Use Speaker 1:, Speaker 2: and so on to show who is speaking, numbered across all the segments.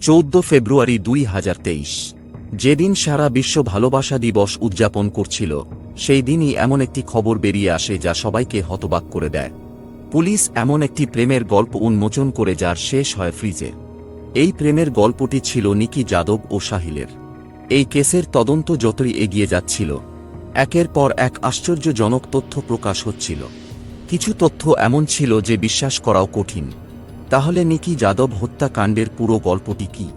Speaker 1: চৌদ্দ ফেব্রুয়ারি দুই হাজার তেইশ। যেদিন সারা বিশ্ব ভালোবাসা দিবস উদযাপন করছিল, সেই দিনই এমন একটি খবর বেরিয়ে আসে যা সবাইকে হতবাক করে দেয়। পুলিশ এমন একটি প্রেমের গল্প উন্মোচন করে যার শেষ হয় ফ্রিজে। এই প্রেমের গল্পটি ছিল নিকি যাদব ও সাহিলের। এই কেসের তদন্ত যতই এগিয়ে যাচ্ছিল, একের পর এক আশ্চর্যজনক তথ্য প্রকাশ হচ্ছিল। কিছু তথ্য এমন ছিল যে বিশ্বাস করাও কঠিন। তাহলে নিকি যাদব হত্যাকাণ্ডের পুরো গল্পটি কি?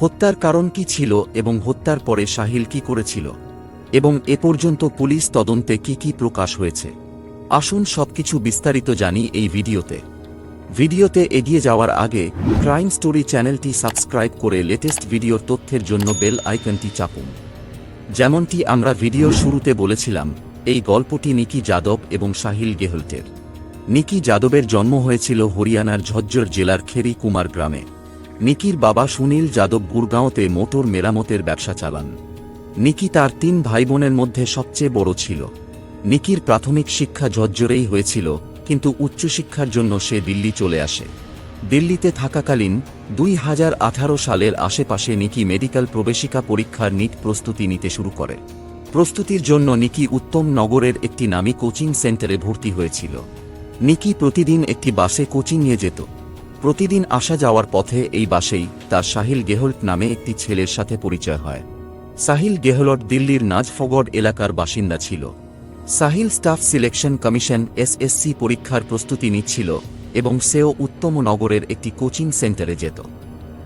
Speaker 1: হত্যার কারণ কি ছিল এবং হত্যার পরে সাহিল কি করেছিল? এবং এ পর্যন্ত পুলিশ তদন্তে কি কি প্রকাশ হয়েছে? আসুন সবকিছু বিস্তারিত জানি এই ভিডিওতে। ভিডিওতে এগিয়ে যাওয়ার আগে ক্রাইম স্টোরি চ্যানেলটি সাবস্ক্রাইব করে লেটেস্ট ভিডিওর তথ্যের জন্য বেল আইকনটি চাপুন। যেমনটি আমরা ভিডিওর শুরুতে বলেছিলাম, এই গল্পটি নিকি যাদব এবং সাহিল গেহলটের। নিকি যাদবের জন্ম হয়েছিল হরিয়ানার ঝজ্জর জেলার খেরি কুমার গ্রামে। নিকির বাবা সুনীল যাদব গুরগাঁওতে মোটর মেরামতের ব্যবসা চালান। নিকি তার তিন ভাই বোনের মধ্যে সবচেয়ে বড় ছিল। নিকির প্রাথমিক শিক্ষা ঝজ্জরেই হয়েছিল, কিন্তু উচ্চশিক্ষার জন্য সে দিল্লি চলে আসে। দিল্লিতে থাকাকালীন দুই হাজার আঠারো সালের আশেপাশে নিকি মেডিকেল প্রবেশিকা পরীক্ষার নিট প্রস্তুতি নিতে শুরু করে। প্রস্তুতির জন্য নিকি উত্তম নগরের একটি নামী কোচিং সেন্টারে ভর্তি হয়েছিল। নিকি প্রতিদিন একটি বাসে কোচিং নিয়ে যেত। প্রতিদিন আসা যাওয়ার পথে এই বাসেই তার সাহিল গেহলট নামে একটি ছেলের সাথে পরিচয় হয়। সাহিল গেহলট দিল্লির নাজফগড় এলাকার বাসিন্দা ছিল। Sahil staff selection commission SSC পরীক্ষার প্রস্তুতি নিচ্ছিল এবং সেও উত্তম নগরের একটি কোচিং সেন্টারে যেত।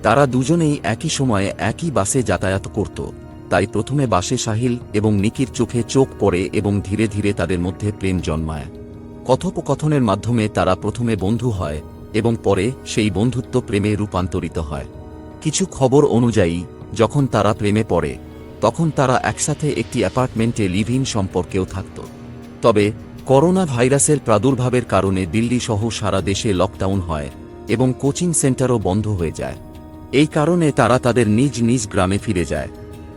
Speaker 1: তারা দুজনেই একই সময়ে একই বাসে যাতায়াত করত। তাই প্রথমে বাসে সাহিল এবং নিকির চোখে চোখ পড়ে এবং ধীরে ধীরে তাদের মধ্যে প্রেম জন্মায়। কথোপকথনের মাধ্যমে তারা প্রথমে বন্ধু হয় এবং পরে সেই বন্ধুত্ব প্রেমে রূপান্তরিত হয়। কিছু খবর অনুযায়ী, যখন তারা প্রেমে পড়ে, তখন তারা একসাথে একটি অ্যাপার্টমেন্টে লিভ ইন সম্পর্কেও থাকত। তবে করোনা ভাইরাসের প্রাদুর্ভাবের কারণে দিল্লি সহ সারা দেশে লকডাউন হয় এবং কোচিং সেন্টারও বন্ধ হয়ে যায়। এই কারণে তারা তাদের নিজ নিজ গ্রামে ফিরে যায়।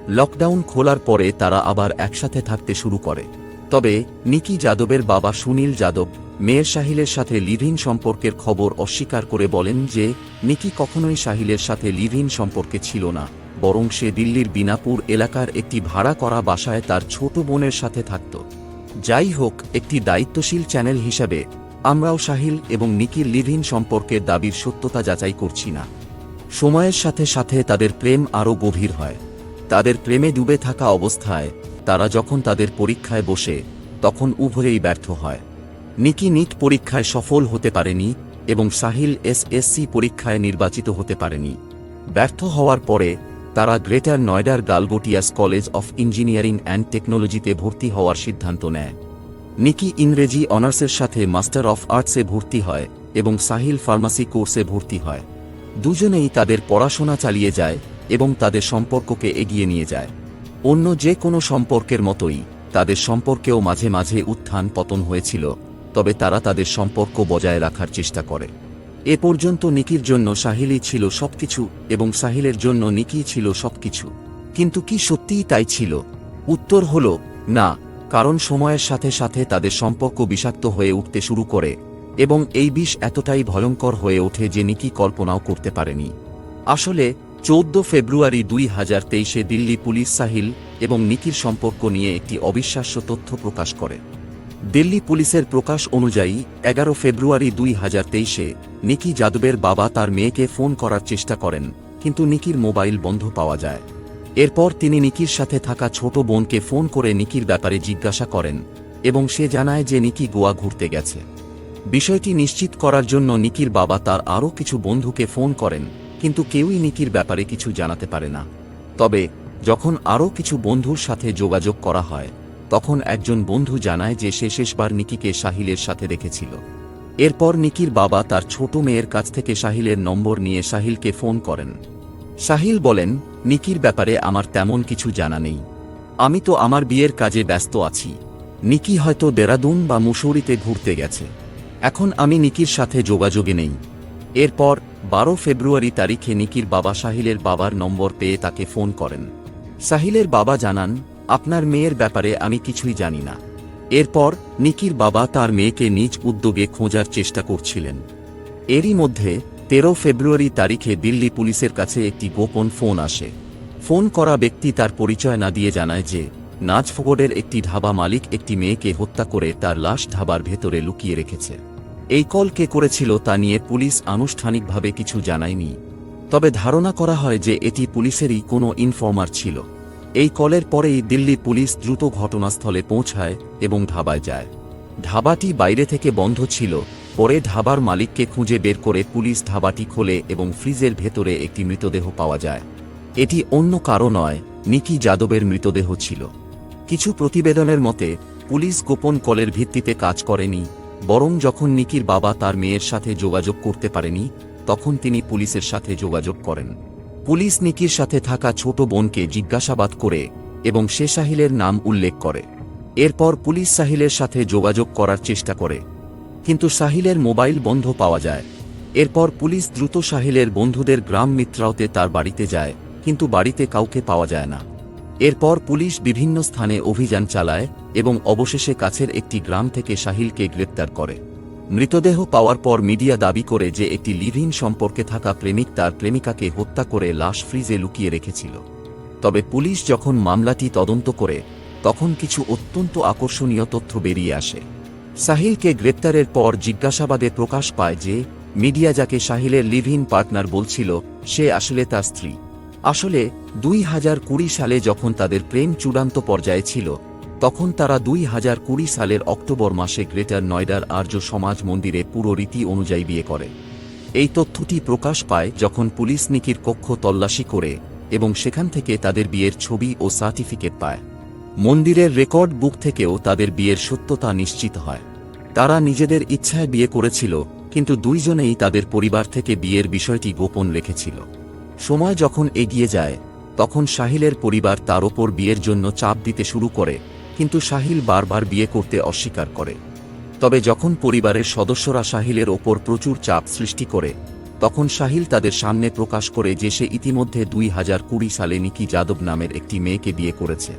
Speaker 1: লকডাউন খোলার পরে তারা আবার একসাথে থাকতে শুরু করে। তবে, নিকি যাদবের বাবা সুনীল যাদব, মেয়ের সাহিলের সাথে লিভ ইন সম্পর্কের খবর অস্বীকার করে বলেন যে, নিকি কখনোই সাহিলের সাথে লিভ ইন সম্পর্কে ছিল না, বরং সে দিল্লির বিনাপুর এলাকার একটি ভাড়া করা বাসায় তার ছোট বোনের সাথে থাকত। যাই হোক, একটি দায়িত্বশীল চ্যানেল হিসাবে, আমরাও সাহিল এবং নিকির লিভিন সম্পর্কের দাবির সত্যতা যাচাই করছি না। সময়ের সাথে সাথে তাদের প্রেম আরও গভীর হয়। তাদের প্রেমে ডুবে থাকা অবস্থায় তারা যখন তাদের পরীক্ষায় বসে, তখন উভয়েই ব্যর্থ হয়। নিকি নিট পরীক্ষায় সফল হতে পারেনি এবং সাহিল এসএসসি পরীক্ষায় নির্বাচিত হতে পারেনি। ব্যর্থ হওয়ার পরে, তারা greater নয়ডার Galgotias college of engineering and টেকনোলজিতে ভর্তি হওয়ার সিদ্ধান্ত নেয়। নিকি ইংরেজি অনার্সের সাথে মাস্টার অফ আর্টসে ভর্তি হয় এবং সাহিল ফার্মাসি কোর্সে ভর্তি হয়। দুজনেই তাদের পড়াশোনা চালিয়ে যায় এবং তাদের সম্পর্ককে এগিয়ে নিয়ে যায়। অন্য যে কোনো সম্পর্কের মতোই, তাদের সম্পর্কেও মাঝে মাঝে উত্থান পতন হয়েছিল, তবে তারা তাদের সম্পর্ক বজায় রাখার চেষ্টা করে। এ পর্যন্ত নিকির জন্য সাহিলই ছিল সবকিছু এবং সাহিলের জন্য নিকি ছিল সবকিছু। কিন্তু কি সত্যিই তাই ছিল? উত্তর হল, না, কারণ সময়ের সাথে সাথে তাদের সম্পর্ক বিষাক্ত হয়ে উঠতে শুরু করে, এবং এই বিষ এতটাই ভয়ঙ্কর হয়ে ওঠে যে নিকি কল্পনাও করতে পারেনি। আসলে চৌদ্দ ফেব্রুয়ারি দুই হাজার তেইশে দিল্লি পুলিশ সাহিল এবং নিকির সম্পর্ক নিয়ে একটি অবিশ্বাস্য তথ্য প্রকাশ করে। দিল্লি পুলিশের প্রকাশ অনুযায়ী, এগারো ফেব্রুয়ারি দুই হাজার তেইশে নিকি যাদবের বাবা তার মেয়েকে ফোন করার চেষ্টা করেন, কিন্তু নিকির মোবাইল বন্ধ পাওয়া যায়। এরপর তিনি নিকির সাথে থাকা ছোট বোনকে ফোন করে নিকির ব্যাপারে জিজ্ঞাসা করেন এবং সে জানায় যে নিকি গোয়া ঘুরতে গেছে। বিষয়টি নিশ্চিত করার জন্য নিকির বাবা তার আরও কিছু বন্ধুকে ফোন করেন কিন্তু কেউই নিকির ব্যাপারে কিছু জানাতে পারে না। তবে, যখন আরও কিছু বন্ধুর সাথে যোগাযোগ করা হয়, তখন একজন বন্ধু জানায় যে সে শেষবার নিকিকে সাহিলের সাথে দেখেছিল। এরপর নিকির বাবা তার ছোট মেয়ের কাছ থেকে সাহিলের নম্বর নিয়ে সাহিলকে ফোন করেন। সাহিল বলেন, নিকির ব্যাপারে আমার তেমন কিছু জানা নেই। আমি তো আমার বিয়ের কাজে ব্যস্ত আছি। নিকি হয়তো দেরাদুন বা মুসৌরিতে ঘুরতে গেছে। এখন আমি নিকির সাথে যোগাযোগে নেই। এরপর, বারো ফেব্রুয়ারি তারিখে নিকির বাবা সাহিলের বাবার নম্বর পেয়ে তাকে ফোন করেন। সাহিলের বাবা জানান, আপনার মেয়ের ব্যাপারে আমি কিছুই জানি না। এরপর, নিকির বাবা তার মেয়েকে নিজ উদ্যোগে খোঁজার চেষ্টা করছিলেন। এরই মধ্যে, তেরো ফেব্রুয়ারি তারিখে দিল্লি পুলিশের কাছে একটি গোপন ফোন আসে। ফোন করা ব্যক্তি তার পরিচয় না দিয়ে জানায় যে নাজফগড়ের একটি ধাবা মালিক একটি মেয়েকে হত্যা করে তার লাশ ধাবার ভেতরে লুকিয়ে রেখেছে। এই কল কে করেছিল তা নিয়ে পুলিশ আনুষ্ঠানিকভাবে কিছু জানায়নি। তবে ধারণা করা হয় যে এটি পুলিশেরই কোনো ইনফর্মার ছিল। এই কলের পরেই দিল্লি পুলিশ দ্রুত ঘটনাস্থলে পৌঁছায় এবং ধাবায় যায়। ধাবাটি বাইরে থেকে বন্ধ ছিল, পরে ধাবার মালিককে খুঁজে বের করে পুলিশ ধাবাটি খোলে এবং ফ্রিজের ভেতরে একটি মৃতদেহ পাওয়া যায়। এটি অন্য কারও নয়, নিকি যাদবের মৃতদেহ ছিল। কিছু প্রতিবেদনের মতে, পুলিশ গোপন কলের ভিত্তিতে কাজ করেনি বরং যখন নিকির বাবা তার মেয়ের সাথে যোগাযোগ করতে পারেনি, তখন তিনি পুলিশের সাথে যোগাযোগ করেন। পুলিশ নিকির সাথে থাকা ছোট বোনকে জিজ্ঞাসাবাদ করে এবং সে সাহিলের নাম উল্লেখ করে। এরপর পুলিশ সাহিলের সাথে যোগাযোগ করার চেষ্টা করে। কিন্তু সাহিলের মোবাইল বন্ধ পাওয়া যায়। এরপর পুলিশ দ্রুত সাহিলের বন্ধুদের গ্রাম মিত্রাওতে তার বাড়িতে যায়, কিন্তু বাড়িতে কাউকে পাওয়া যায় না। এরপর পুলিশ বিভিন্ন স্থানে অভিযান চালায় এবং অবশেষে কাছের একটি গ্রাম থেকে সাহিলকে গ্রেপ্তার করে। মৃতদেহ পাওয়ার পর মিডিয়া দাবি করে যে একটি লিভিং সম্পর্কে থাকা প্রেমিক তার প্রেমিকাকে হত্যা করে লাশ ফ্রিজে লুকিয়ে রেখেছিল। তবে পুলিশ যখন মামলাটি তদন্ত করে, তখন কিছু অত্যন্ত আকর্ষণীয় তথ্য বেরিয়ে আসে। সাহিলকে গ্রেপ্তারের পর জিজ্ঞাসাবাদে প্রকাশ পায় যে, মিডিয়া যাকে সাহিলের লিভ ইন পার্টনার বলছিল, সে আসলে তার স্ত্রী। আসলে, দুই হাজার কুড়ি সালে যখন তাদের প্রেম চূড়ান্ত পর্যায়ে ছিল, তখন তারা দুই হাজার কুড়ি সালের অক্টোবর মাসে গ্রেটার নয়ডার আর্য সমাজ মন্দিরে পুরো রীতি অনুযায়ী বিয়ে করে। এই তথ্যটি প্রকাশ পায় যখন পুলিশ নিকির কক্ষ তল্লাশি করে এবং সেখান থেকে তাদের বিয়ের ছবি ও সার্টিফিকেট পায়। মন্দিরের রেকর্ড বুক থেকেও তাদের বিয়ের সত্যতা নিশ্চিত হয়। তারা নিজেদের ইচ্ছায় বিয়ে করেছিল, কিন্তু দুইজনেই তাদের পরিবার থেকে বিয়ের বিষয়টি গোপন রেখেছিল। সময় যখন এগিয়ে যায়, তখন সাহিলের পরিবার তার ওপর বিয়ের জন্য চাপ দিতে শুরু করে, কিন্তু সাহিল বারবার বিয়ে করতে অস্বীকার করে। তবে যখন পরিবারের সদস্যরা সাহিলের ওপর প্রচুর চাপ সৃষ্টি করে, তখন সাহিল তাদের সামনে প্রকাশ করে যে সে ইতিমধ্যে দুই হাজার কুড়ি সালে নিকি যাদব নামের একটি মেয়েকে বিয়ে করেছে।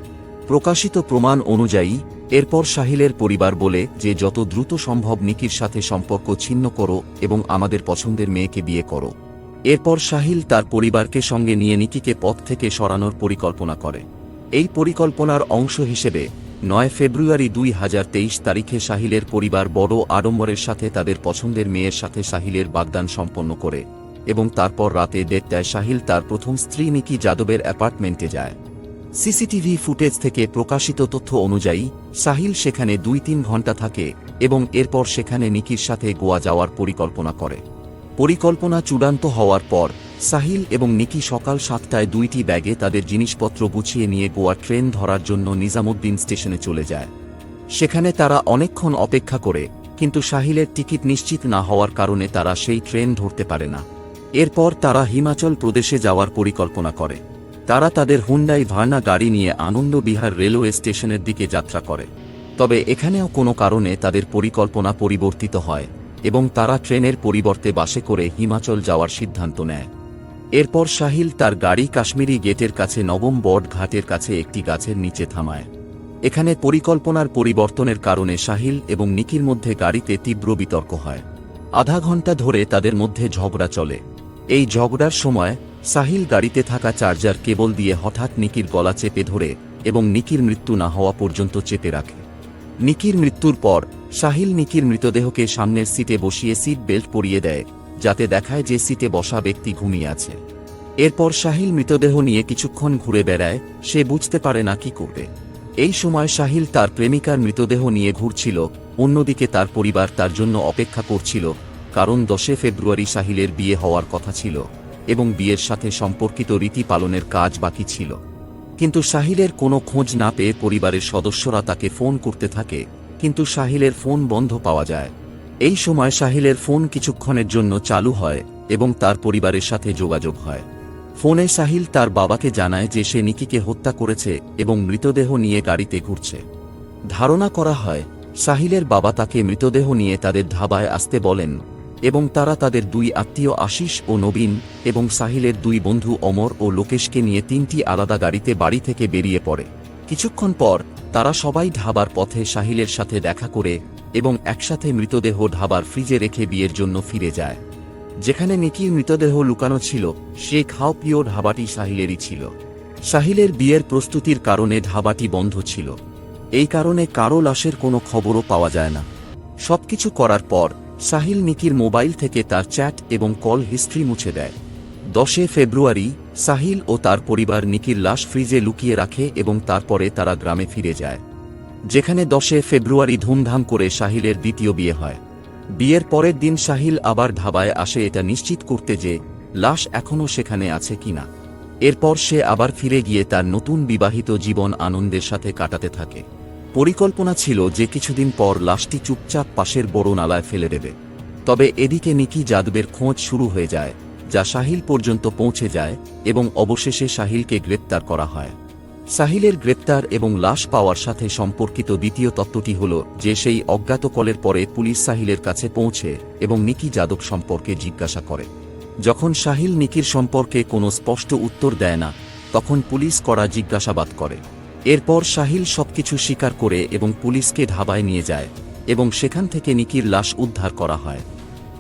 Speaker 1: প্রকাশিত প্রমাণ অনুযায়ী, এরপর সাহিলের পরিবার বলে যে যত দ্রুত সম্ভব নিকির সাথে সম্পর্ক ছিন্ন করো এবং আমাদের পছন্দের মেয়েকে বিয়ে করো। এরপর সাহিল তার পরিবারকে সঙ্গে নিয়ে নিকিকে পথ থেকে সরানোর পরিকল্পনা করে। এই পরিকল্পনার অংশ হিসেবে নয় ফেব্রুয়ারি দুই হাজার তেইশ তারিখে সাহিলের পরিবার বড় আড়ম্বরের সাথে তাদের পছন্দের মেয়ের সাথে সাহিলের বাগদান সম্পন্ন করে এবং তারপর রাতে দেড়টায় সাহিল তার প্রথম স্ত্রী নিকি যাদবের অ্যাপার্টমেন্টে যায়। সিসিটিভি ফুটেজ থেকে প্রকাশিত তথ্য অনুযায়ী সাহিল সেখানে দুই তিন ঘণ্টা থাকে এবং এরপর সেখানে নিকির সাথে গোয়া যাওয়ার পরিকল্পনা করে। পরিকল্পনা চূড়ান্ত হওয়ার পর, সাহিল এবং নিকি সকাল সাতটায় দুইটি ব্যাগে তাদের জিনিসপত্র গুছিয়ে নিয়ে গোয়া ট্রেন ধরার জন্য নিজামুদ্দিন স্টেশনে চলে যায়। সেখানে তারা অনেকক্ষণ অপেক্ষা করে, কিন্তু সাহিলের টিকিট নিশ্চিত না হওয়ার কারণে তারা সেই ট্রেন ধরতে পারে না। এরপর তারা হিমাচল প্রদেশে যাওয়ার পরিকল্পনা করে। তারা তাদের হুন্ডাই ভার্না গাড়ি নিয়ে আনন্দ বিহার রেলওয়ে স্টেশনের দিকে যাত্রা করে। তবে এখানেও কোনো কারণে তাদের পরিকল্পনা পরিবর্তিত হয়। এবং তারা ট্রেনের পরিবর্তে বাসে করে হিমাচল যাওয়ার সিদ্ধান্ত নেয়। এরপর সাহিল তার গাড়ি কাশ্মীরি গেটের কাছে নবম বট ঘাটের কাছে একটি গাছের নিচে থামায়। এখানে পরিকল্পনার পরিবর্তনের কারণে সাহিল এবং নিকির মধ্যে গাড়িতে তীব্র বিতর্ক হয়। আধা ঘণ্টা ধরে তাদের মধ্যে ঝগড়া চলে। এই ঝগড়ার সময় সাহিল গাড়িতে থাকা চার্জার কেবল দিয়ে হঠাৎ নিকির গলা চেপে ধরে এবং নিকির মৃত্যু না হওয়া পর্যন্ত চেপে রাখে। নিকির মৃত্যুর পর সাহিল নিকির মৃতদেহকে সামনের সিটে বসিয়ে সিট বেল্ট পরিয়ে দেয়, যাতে দেখায় যে সিটে বসা ব্যক্তি ঘুমিয়ে আছে। এরপর সাহিল মৃতদেহ নিয়ে কিছুক্ষণ ঘুরে বেড়ায়, সে বুঝতে পারে না কি করবে। এই সময় সাহিল তার প্রেমিকার মৃতদেহ নিয়ে ঘুরছিল, অন্যদিকে তার পরিবার তার জন্য অপেক্ষা করছিল, কারণ দশে ফেব্রুয়ারি সাহিলের বিয়ে হওয়ার কথা ছিল, এবং বিয়ের সাথে সম্পর্কিত রীতি পালনের কাজ বাকি ছিল। কিন্তু সাহিলের কোনো খোঁজ না পেয়ে পরিবারের সদস্যরা তাকে ফোন করতে থাকে কিন্তু সাহিলের ফোন বন্ধ পাওয়া যায়। এই সময় সাহিলের ফোন কিছুক্ষণের জন্য চালু হয় এবং তার পরিবারের সাথে যোগাযোগ হয়। ফোনে সাহিল তার বাবাকে জানায় যে সে নিকিকে হত্যা করেছে এবং মৃতদেহ নিয়ে গাড়িতে ঘুরছে। ধারণা করা হয় সাহিলের বাবা তাকে মৃতদেহ নিয়ে তাদের ধাবায় আসতে বলেন এবং তারা তাদের দুই আত্মীয় আশিস ও নবীন এবং সাহিলের দুই বন্ধু অমর ও লোকেশকে নিয়ে তিনটি আলাদা গাড়িতে বাড়ি থেকে বেরিয়ে পড়ে। কিছুক্ষণ পর তারা সবাই ঢাবার পথে সাহিলের সাথে দেখা করে এবং একসাথে মৃতদেহ ঢাবার ফ্রিজে রেখে বিয়ের জন্য ফিরে যায়। যেখানে নিকির মৃতদেহ লুকানো ছিল, সে খাও প্রিয় ধাবাটি সাহিলেরই ছিল। সাহিলের বিয়ের প্রস্তুতির কারণে ধাবাটি বন্ধ ছিল। এই কারণে কারও লাশের কোনো খবরও পাওয়া যায় না। সবকিছু করার পর, সাহিল নিকির মোবাইল থেকে তার চ্যাট এবং কল হিস্ট্রি মুছে দেয়। দশে ফেব্রুয়ারি সাহিল ও তার পরিবার নিকির লাশ ফ্রিজে লুকিয়ে রাখে এবং তারপরে তারা গ্রামে ফিরে যায়। যেখানে দশে ফেব্রুয়ারি ধুমধাম করে সাহিলের দ্বিতীয় বিয়ে হয়। বিয়ের পরের দিন সাহিল আবার ধাবায় আসে এটা নিশ্চিত করতে যে লাশ এখনও সেখানে আছে কিনা। এরপর সে আবার ফিরে গিয়ে তার নতুন বিবাহিত জীবন আনন্দের সাথে কাটাতে থাকে। পরিকল্পনা ছিল যে কিছুদিন পর লাশটি চুপচাপ পাশের বড় নালায় ফেলে দেবে। তবে এদিকে নিকি যাদবের খোঁজ শুরু হয়ে যায়। যা সাহিল পর্যন্ত পৌঁছে যায় এবং অবশেষে সাহিলকে গ্রেপ্তার করা হয়। সাহিলের গ্রেপ্তার এবং লাশ পাওয়ার সাথে সম্পর্কিত দ্বিতীয় তত্ত্বটি হল যে সেই অজ্ঞাত কলের পরে পুলিশ সাহিলের কাছে পৌঁছে এবং নিকি যাদব সম্পর্কে জিজ্ঞাসা করে। যখন সাহিল নিকির সম্পর্কে কোনো স্পষ্ট উত্তর দেয় না, তখন পুলিশ করা জিজ্ঞাসাবাদ করে। এরপর সাহিল সবকিছু স্বীকার করে এবং পুলিশকে ধাবায় নিয়ে যায় এবং সেখান থেকে নিকির লাশ উদ্ধার করা হয়।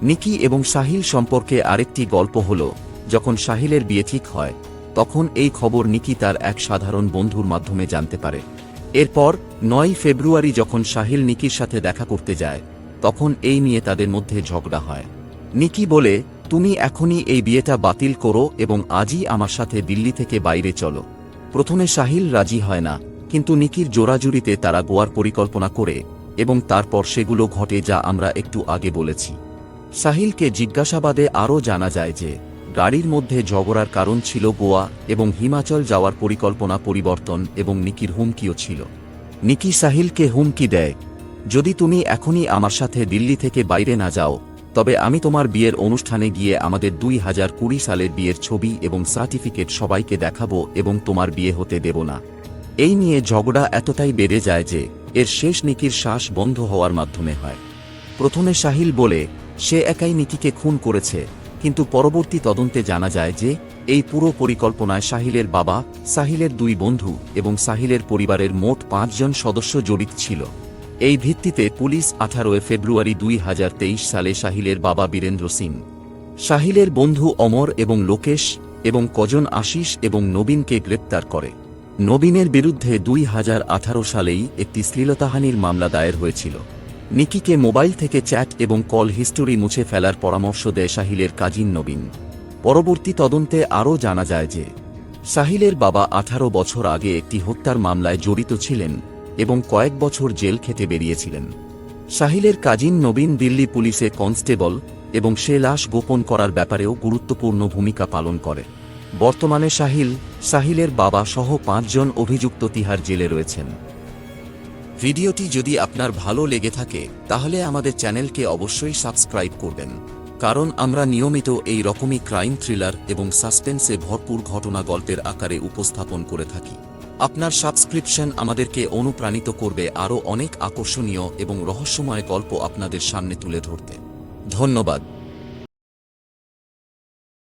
Speaker 1: নিকি এবং সাহিল সম্পর্কে আরেকটি গল্প হল, যখন সাহিলের বিয়ে ঠিক হয়, তখন এই খবর নিকি তার এক সাধারণ বন্ধুর মাধ্যমে জানতে পারে। এরপর নয় ফেব্রুয়ারি যখন সাহিল নিকির সাথে দেখা করতে যায়, তখন এই নিয়ে তাদের মধ্যে ঝগড়া হয়। নিকি বলে, তুমি এখনই এই বিয়েটা বাতিল করো এবং আজই আমার সাথে দিল্লি থেকে বাইরে চলো। প্রথমে সাহিল রাজি হয় না, কিন্তু নিকির জোরাজুরিতে তারা গোয়ার পরিকল্পনা করে এবং তারপর সেগুলো ঘটে যা আমরা একটু আগে বলেছি। সাহিলকে জিজ্ঞাসাবাদে আরও জানা যায় যে, গাড়ির মধ্যে ঝগড়ার কারণ ছিল গোয়া এবং হিমাচল যাওয়ার পরিকল্পনা পরিবর্তন এবং নিকির হুমকিও ছিল। নিকি সাহিলকে হুমকি দেয়, যদি তুমি এখনই আমার সাথে দিল্লি থেকে বাইরে না যাও, তবে আমি তোমার বিয়ের অনুষ্ঠানে গিয়ে আমাদের দুই হাজার কুড়ি সালের বিয়ের ছবি এবং সার্টিফিকেট সবাইকে দেখাবো এবং তোমার বিয়ে হতে দেব না। এই নিয়ে ঝগড়া এতটাই বেড়ে যায় যে, এর শেষ নিকির শ্বাস বন্ধ হওয়ার মাধ্যমে হয়। প্রথমে সাহিল বলে সে একাই নিকিকে খুন করেছে, কিন্তু পরবর্তী তদন্তে জানা যায় যে, এই পুরো পরিকল্পনায় সাহিলের বাবা, সাহিলের দুই বন্ধু এবং সাহিলের পরিবারের মোট পাঁচজন সদস্য জড়িত ছিল। এই ভিত্তিতে পুলিশ আঠারোই ফেব্রুয়ারি দুই হাজার তেইশ সালে সাহিলের বাবা বীরেন্দ্র সিং, সাহিলের বন্ধু অমর এবং লোকেশ এবং কজন আশিস এবং নবীনকে গ্রেপ্তার করে। নবীনের বিরুদ্ধে দুই হাজার আঠারো সালেই একটি শ্লীলতাহানির মামলা দায়ের হয়েছিল। নিকিকে মোবাইল থেকে চ্যাট এবং কল হিস্টোরি মুছে ফেলার পরামর্শ দেয় সাহিলের কাজিন নবীন। পরবর্তী তদন্তে আরও জানা যায় যে, সাহিলের বাবা আঠারো বছর আগে একটি হত্যার মামলায় জড়িত ছিলেন এবং কয়েক বছর জেল খেতে বেরিয়েছিলেন। সাহিলের কাজিন নবীন দিল্লি পুলিশে কনস্টেবল এবং সে লাশ গোপন করার ব্যাপারেও গুরুত্বপূর্ণ ভূমিকা পালন করে। বর্তমানে সাহিল, সাহিলের বাবা সহ পাঁচজন অভিযুক্ত তিহার জেলে রয়েছেন। ভিডিওটি যদি আপনার ভালো লেগে থাকে, তাহলে আমাদের চ্যানেলকে অবশ্যই সাবস্ক্রাইব করবেন। কারণ আমরা নিয়মিত এই রকমই ক্রাইম থ্রিলার এবং সাসপেন্সে ভরপুর ঘটনা গল্পের আকারে উপস্থাপন করে থাকি। আপনার সাবস্ক্রিপশন আমাদেরকে অনুপ্রাণিত করবে আরও অনেক আকর্ষণীয় এবং রহস্যময় গল্প আপনাদের সামনে তুলে ধরতে। ধন্যবাদ।